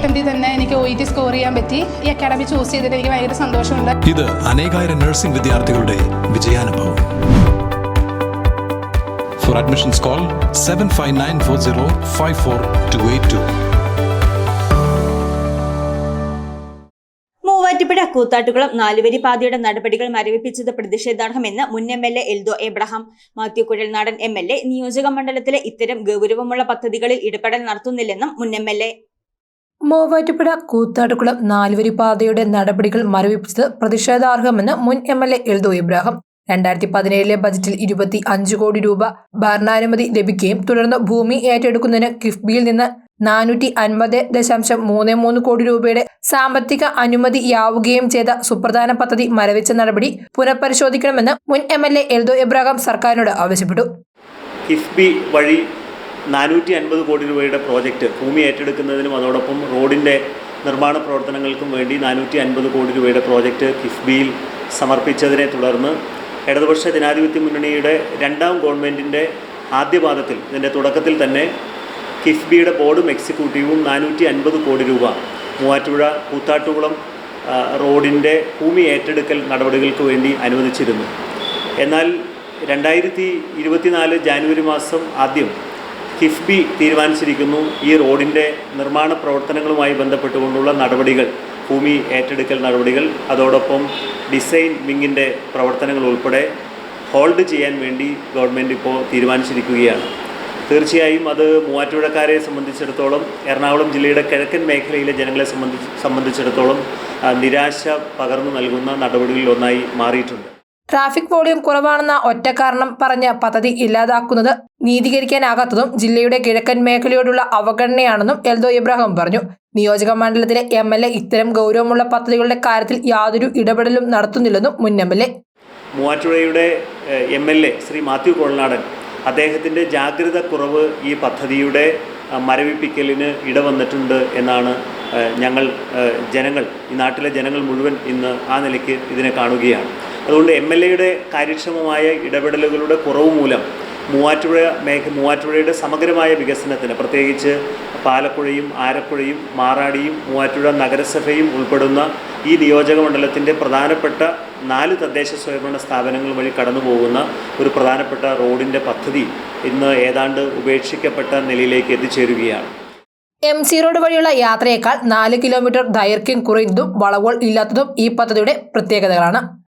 അറ്റംപ്റ്റിൽ തന്നെ എനിക്ക് O E T score ചെയ്യാൻ പറ്റി. ഈ അക്കാഡമി ചൂസ് ചെയ്തിട്ട് എനിക്ക് ഭയങ്കര സന്തോഷമുണ്ട്. ഇത് അനേകായിരം നഴ്സിംഗ് വിദ്യാർത്ഥികളുടെ വിജയാനുഭവം. For admissions call seven five nine four zero five four two eight two Muvattupuzha Koothattukulam നാലുവരി പാതയുടെ നടപടികൾ മരവിപ്പിച്ചത് പ്രതിഷേധാർഹമെന്ന് മുൻ M L A Eldo Abraham. Mathew Kuzhalnadan M L A നിയോജക മണ്ഡലത്തിലെ ഇത്തരം ഗൗരവമുള്ള പദ്ധതികളിൽ ഇടപെടൽ നടത്തുന്നില്ലെന്നും മുൻ M L A Muvattupuzha Koothattukulam നാലുവരി പാതയുടെ നടപടികൾ മരവിപ്പിച്ചത് പ്രതിഷേധാർഹമെന്ന് മുൻ M L A Eldo Ibrahim. രണ്ടായിരത്തി പതിനേഴിലെ ബജറ്റിൽ ഇരുപത്തി അഞ്ച് കോടി രൂപ ഭരണാനുമതി ലഭിക്കുകയും തുടർന്ന് ഭൂമി ഏറ്റെടുക്കുന്നതിന് കിഫ്ബിയിൽ നിന്ന് നാനൂറ്റി അൻപത് ദശാംശം മൂന്ന് മൂന്ന് കോടി രൂപയുടെ സാമ്പത്തിക അനുമതിയാവുകയും ചെയ്ത സുപ്രധാന പദ്ധതി മരവിച്ച നടപടി പുനഃപരിശോധിക്കണമെന്ന് മുൻ M L A Eldo Ibrahim സർക്കാരിനോട് ആവശ്യപ്പെട്ടു. കിഫ്ബി വഴി നാനൂറ്റി അൻപത് കോടി രൂപയുടെ പ്രോജക്റ്റ് ഭൂമി ഏറ്റെടുക്കുന്നതിനും അതോടൊപ്പം റോഡിന്റെ നിർമ്മാണ പ്രവർത്തനങ്ങൾക്കും വേണ്ടി നാനൂറ്റി അൻപത് കോടി രൂപയുടെ പ്രോജക്റ്റ് കിഫ്ബിയിൽ സമർപ്പിച്ചതിനെ തുടർന്ന് ഇടതുപക്ഷ ജനാധിപത്യ മുന്നണിയുടെ രണ്ടാം ഗവൺമെന്റിന്റെ ആദ്യപാദത്തിൽ ഇതിന്റെ തുടക്കത്തിൽ തന്നെ കിഫ്ബിയുടെ ബോർഡും എക്സിക്യൂട്ടീവും നാനൂറ്റി അൻപത് കോടി രൂപ. മൂവാറ്റുപുഴ കൂത്താട്ടുകുളം റോഡിന്റെ ഭൂമി ഏറ്റെടുക്കൽ നടപടികൾക്ക് വേണ്ടി അനുവദിച്ചിരുന്നു. എന്നാൽ രണ്ടായിരത്തി ഇരുപത്തിനാല് ജാനുവരി മാസം ആദ്യം കിഫ്ബി തീരുമാനിച്ചിരിക്കുന്നു. ഈ റോഡിന്റെ നിർമ്മാണ പ്രവർത്തനങ്ങളുമായി ബന്ധപ്പെട്ടുകൊണ്ടുള്ള നടപടികൾ ഭൂമി ഏറ്റെടുക്കൽ നടപടികൾ അതോടൊപ്പം ഡിസൈൻ വിങ്ങിന്റെ പ്രവർത്തനങ്ങൾ ഉൾപ്പെടെ ഹോൾഡ് ചെയ്യാൻ വേണ്ടി ഗവൺമെന്റ് ഇപ്പോൾ തീരുമാനിച്ചിരിക്കുകയാണ്. തീർച്ചയായും അത് മൂവാറ്റുപുഴക്കാരെ സംബന്ധിച്ചിടത്തോളം എറണാകുളം ജില്ലയുടെ കിഴക്കൻ മേഖലയിലെ ജനങ്ങളെ സംബന്ധിച്ച് സംബന്ധിച്ചിടത്തോളം നിരാശ പകർന്നു നൽകുന്ന നടപടികളിലൊന്നായി മാറിയിട്ടുണ്ട്. ട്രാഫിക് വോളിയം കുറവാണെന്ന ഒറ്റ കാരണം പറഞ്ഞ് പദ്ധതി ഇല്ലാതാക്കുന്നത് നീതീകരിക്കാനാകാത്തതും ജില്ലയുടെ കിഴക്കൻ മേഖലയോടുള്ള അവഗണനയാണെന്നും എൽദോ ഇബ്രാഹിം പറഞ്ഞു. നിയോജക മണ്ഡലത്തിലെ എം എൽ എ ഇത്തരം ഗൗരവമുള്ള പദ്ധതികളുടെ കാര്യത്തിൽ യാതൊരു ഇടപെടലും നടത്തുന്നില്ലെന്നും മുൻ M L A മൂവാറ്റുപുഴയുടെ M L A Shri Mathew Kolanadan അദ്ദേഹത്തിന്റെ ജാഗ്രത കുറവ് ഈ പദ്ധതിയുടെ മരവിപ്പിക്കലിന് ഇടവന്നിട്ടുണ്ട് എന്നാണ് ഞങ്ങൾ ജനങ്ങൾ ഈ നാട്ടിലെ ജനങ്ങൾ മുഴുവൻ ഇന്ന് ആ നിലയ്ക്ക് ഇതിനെ കാണുകയാണ്. അതുകൊണ്ട് എം എൽ എയുടെ കാര്യക്ഷമമായ ഇടപെടലുകളുടെ കുറവ് മൂലം മൂവാറ്റുപുഴ മേഖ മൂവാറ്റുപുഴയുടെ സമഗ്രമായ വികസനത്തിന് പ്രത്യേകിച്ച് പാലപ്പുഴയും ആരപ്പുഴയും മാറാടിയും മൂവാറ്റുപുഴ നഗരസഭയും ഉൾപ്പെടുന്ന ഈ നിയോജക മണ്ഡലത്തിന്റെ പ്രധാനപ്പെട്ട നാല് തദ്ദേശ സ്വയംഭരണ സ്ഥാപനങ്ങൾ വഴി കടന്നു പോകുന്ന ഒരു പ്രധാനപ്പെട്ട റോഡിന്റെ പദ്ധതി ഇന്ന് ഏതാണ്ട് ഉപേക്ഷിക്കപ്പെട്ട നിലയിലേക്ക് എത്തിച്ചേരുകയാണ്. എം സി റോഡ് വഴിയുള്ള യാത്രയേക്കാൾ നാല് കിലോമീറ്റർ ദൈർഘ്യം കുറയുന്നതും വളവുകൾ ഇല്ലാത്തതും ഈ പദ്ധതിയുടെ പ്രത്യേകതകളാണ്.